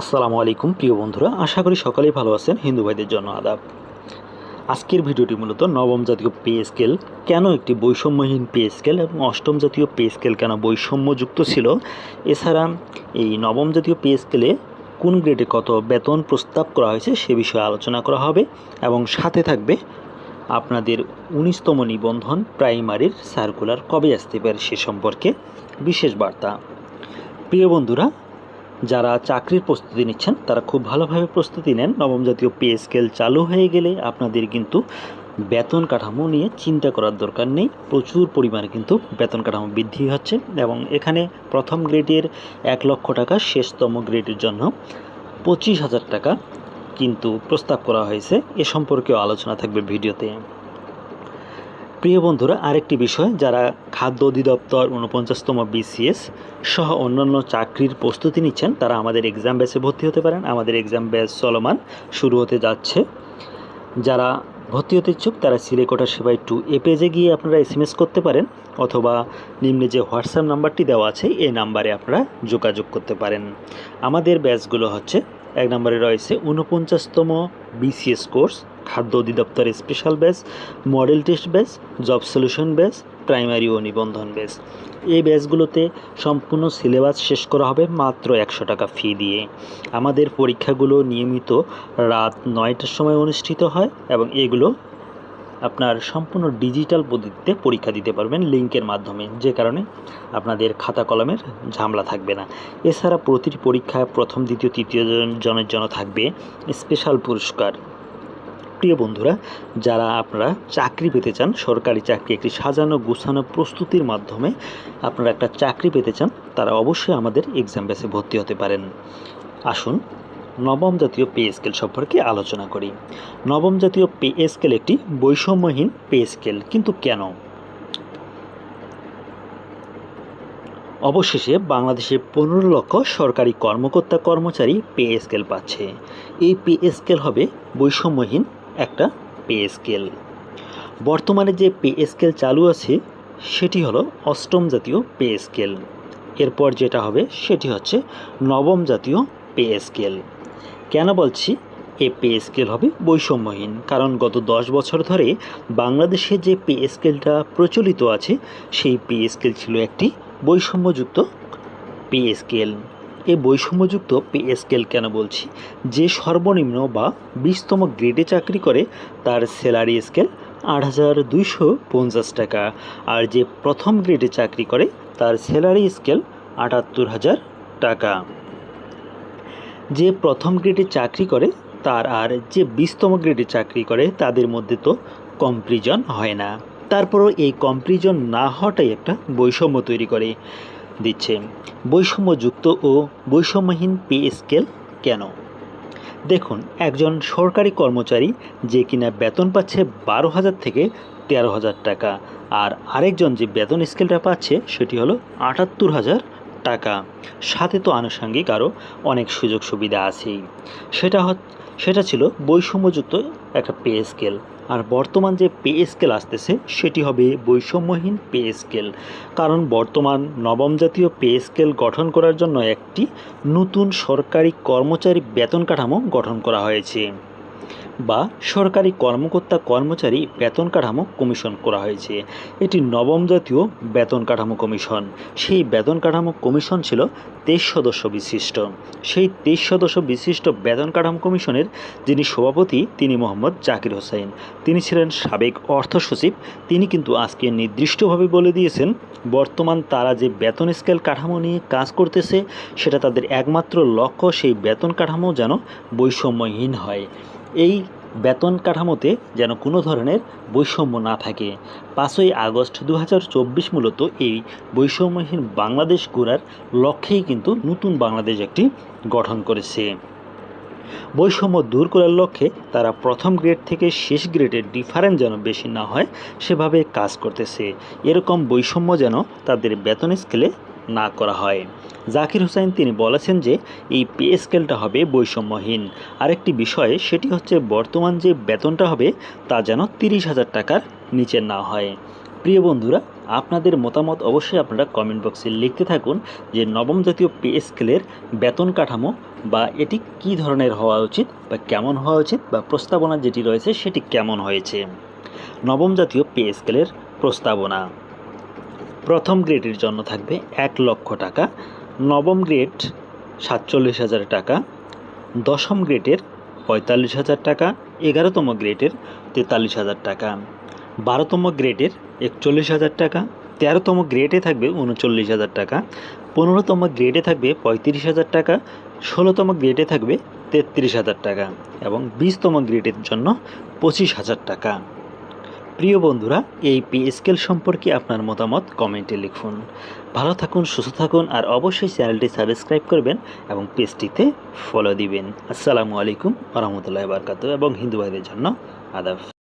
আসসালামু আলাইকুম, প্রিয় বন্ধুরা। আশা করি সকলেই ভালো আছেন। হিন্দু ভাইদের জন্য আদাব। আজকের ভিডিওটি মূলত নবম জাতীয় পে স্কেল। কেন একটি বৈষম্যহীন পে স্কেল এবং অষ্টম জাতীয় পে স্কেল কেন বৈষম্যযুক্ত ছিল? এছাড়া এই নবম জাতীয় পে স্কেলে কোন গ্রেডে কত বেতন প্রস্তাব করা হয়েছে সে বিষয়ে আলোচনা করা হবে এবং সাথে থাকবে আপনাদের উনিশতম নিবন্ধন প্রাইমারির সার্কুলার কবে আসতে পারে সে সম্পর্কে বিশেষ বার্তা। প্রিয় বন্ধুরা যারা চাকরির প্রস্তুতি নিচ্ছেন, তারা খুব ভালোভাবে প্রস্তুতি নেন। নবম জাতীয় পে স্কেল চালু হয়ে গেলে আপনাদের কিন্তু বেতন কাঠামো নিয়ে চিন্তা করার দরকার নেই। প্রচুর পরিমাণে কিন্তু বেতন কাঠামো বৃদ্ধি হচ্ছে এবং এখানে প্রথম গ্রেডের এক লক্ষ টাকা, শেষতম গ্রেডের জন্য পঁচিশ হাজার টাকা কিন্তু প্রস্তাব করা হয়েছে। এ সম্পর্কেও আলোচনা থাকবে ভিডিওতে। প্রিয় বন্ধুরা, আরেকটি বিষয়, যারা খাদ্য অধিদপ্তর ঊনপঞ্চাশতম বিসিএস সহ অন্যান্য চাকরির প্রস্তুতি নিচ্ছেন, তারা আমাদের এক্সাম ব্যাচে ভর্তি হতে পারেন। আমাদের এক্সাম ব্যাচ চলমান, শুরু হতে যাচ্ছে। যারা ভর্তি হতে ইচ্ছুক, তারা সিলেকোটা সেবাই টু এ পেজে গিয়ে আপনারা এস এম এস করতে পারেন, অথবা নিম্নে যে হোয়াটসঅ্যাপ নাম্বারটি দেওয়া আছে এই নাম্বারে আপনারা যোগাযোগ করতে পারেন। আমাদের ব্যাচগুলো হচ্ছে, এক নম্বরে রয়েছে ঊনপঞ্চাশতম বিসিএস কোর্স খাদ্য অধিদপ্তর special batch model test batch job solution batch primary ও নিবন্ধন ব্যাচ এই ব্যাচগুলোতে সম্পূর্ণ সিলেবাস শেষ করা হবে মাত্র একশো টাকা ফি দিয়ে। আমাদের পরীক্ষাগুলো নিয়মিত রাত নয়টার সময় অনুষ্ঠিত হয় এবং এগুলো আপনার সম্পূর্ণ ডিজিটাল পদ্ধতিতে পরীক্ষা দিতে পারবেন লিঙ্কের মাধ্যমে, যে কারণে আপনাদের খাতা কলমের ঝামেলা থাকবে না। এছাড়া প্রতিটি পরীক্ষায় প্রথম, দ্বিতীয়, তৃতীয় জন- জনের জন্য থাকবে স্পেশাল পুরস্কার। প্রিয় বন্ধুরা, যারা আপনারা চাকরি পেতে চান, সরকারি চাকরি একটি সাজানো, গুছানো প্রস্তুতির মাধ্যমে আপনারা একটা চাকরি পেতে চান, তারা অবশ্যই আমাদের এক্সাম ব্যাচে ভর্তি হতে পারেন। আসুন, নবম জাতীয় পে স্কেল সম্পর্কে আলোচনা করি। নবম জাতীয় পে স্কেল একটি বৈষম্যহীন পে স্কেল কিন্তু কেন? অবশেষে বাংলাদেশে পনেরো লক্ষ সরকারি কর্মকর্তা কর্মচারী পে স্কেল পাচ্ছে। এই পে স্কেল হবে বৈষম্যহীন একটা পে স্কেল। বর্তমানে যে পে স্কেল চালু আছে, সেটি হলো অষ্টম জাতীয় পে স্কেল। এরপর যেটা হবে, সেটি হচ্ছে নবম জাতীয় পে স্কেল। কেন বলছি? এ পে স্কেল হবে বৈষম্যহীন, কারণ গত দশ বছর ধরে বাংলাদেশে যে পে স্কেলটা প্রচলিত আছে, সেই পে স্কেল ছিল একটি বৈষম্যযুক্ত পে স্কেল। এই বৈষম্যযুক্ত পে স্কেল কেন বলছি? যে সর্বনিম্ন বা বিশতম গ্রেডে চাকরি করে, তার স্যালারি স্কেল আট হাজার দুইশো পঞ্চাশ টাকা। আর যে প্রথম গ্রেডে চাকরি করে, তার স্যালারি স্কেল আটাত্তর হাজার টাকা। যে প্রথম গ্রেডে চাকরি করে, তার আর যে বিশতম গ্রেডে চাকরি করে, তাদের মধ্যে তো কম্প্রিজন হয় না। তারপরও এই কম্প্রিজন না হওয়াটাই একটা বৈষম্য তৈরি করে। দিচ্ছে। বৈষম্যযুক্ত ও বৈষম্যহীন পে স্কেল কেন? দেখুন, একজন সরকারি কর্মচারী যে কিনা বেতন পাচ্ছে বারো হাজার থেকে তেরো হাজার টাকা, আর আরেকজন যে বেতন স্কেলটা পাচ্ছে সেটি হলো আটাত্তর হাজার টাকা। সাথে তো আনুষঙ্গিক আরও অনেক সুযোগ সুবিধা আছেই। সেটা সেটা ছিল বৈষম্যযুক্ত একটা পে স্কেল। আর বর্তমান যে পে স্কেল আসতেছে, সেটি হবে বৈষম্যহীন পে স্কেল। কারণ বর্তমান নবম জাতীয় পে স্কেল গঠন করার জন্য একটি নতুন সরকারি কর্মচারী বেতন কাঠামো গঠন করা হয়েছে। বা সরকারি কর্মকর্তা কর্মচারী বেতন কাঠামো কমিশন করা হয়েছে। এটি নবম জাতীয় বেতন কাঠামো কমিশন। সেই বেতন কাঠামো কমিশন ছিল তেইশ সদস্য বিশিষ্ট। সেই তেইশ সদস্য বিশিষ্ট বেতন কাঠামো কমিশনের যিনি সভাপতি, তিনি মোহাম্মদ জাকির হোসেন। তিনি ছিলেন সাবেক অর্থ সচিব। তিনি কিন্তু আজকে নির্দিষ্টভাবে বলে দিয়েছেন, বর্তমান তারা যে বেতন স্কেল কাঠামো নিয়ে কাজ করতেছে, সেটা তাদের একমাত্র লক্ষ্য সেই বেতন কাঠামো যেন বৈষম্যহীন হয়। এই বেতন কাঠামোতে যেন কোনো ধরনের বৈষম্য না থাকে। পাঁচই আগস্ট দু হাজার চব্বিশ মূলত এই বৈষম্যহীন বাংলাদেশ গড়ার লক্ষ্যেই কিন্তু নতুন বাংলাদেশ একটি গঠন করেছে। বৈষম্য দূর করার লক্ষ্যে তারা প্রথম গ্রেড থেকে শেষ গ্রেডের ডিফারেন্স যেন বেশি না হয়, সেভাবে কাজ করতেছে। এরকম বৈষম্য যেন তাদের বেতন স্কেলে না করা হয়। জাকির হোসেন তিনি বলেছেন যে, এই পে স্কেলটা হবে বৈষম্যহীন। আরেকটি বিষয়, সেটি হচ্ছে বর্তমান যে বেতনটা হবে, তা যেন তিরিশ হাজার টাকার নিচে না হয়। প্রিয় বন্ধুরা, আপনাদের মতামত অবশ্যই আপনারা কমেন্ট বক্সে লিখতে থাকুন যে, নবম জাতীয় পে স্কেলের বেতন কাঠামো বা এটি কী ধরনের হওয়া উচিত বা কেমন হওয়া উচিত বা প্রস্তাবনা যেটি রয়েছে সেটি কেমন হয়েছে? নবম জাতীয় পে স্কেলের প্রস্তাবনা। প্রথম গ্রেডের জন্য থাকবে এক লক্ষ টাকা, নবম গ্রেড সাতচল্লিশ হাজার টাকা, দশম গ্রেডের পঁয়তাল্লিশ হাজার টাকা, এগারোতম গ্রেডের তেতাল্লিশ হাজার টাকা, বারোতম গ্রেডের একচল্লিশ হাজার টাকা, তেরোতম গ্রেডে থাকবে উনচল্লিশ হাজার টাকা, পনেরোতম গ্রেডে থাকবে পঁয়ত্রিশ হাজার টাকা, ষোলোতম গ্রেডে থাকবে তেত্রিশ হাজার টাকা এবং বিশতম গ্রেডের জন্য পঁচিশ হাজার টাকা। প্রিয় বন্ধুরা, এই পে স্কেল সম্পর্কে আপনার মতামত কমেন্টে লিখুন। ভালো থাকুন, সুস্থ থাকুন, আর অবশ্যই চ্যানেলটি সাবস্ক্রাইব করবেন এবং পেজটিতে ফলো দিবেন। আসসালামু আলাইকুম রহমতুল্লাহ বারকাত এবং হিন্দু জন্য আদাব।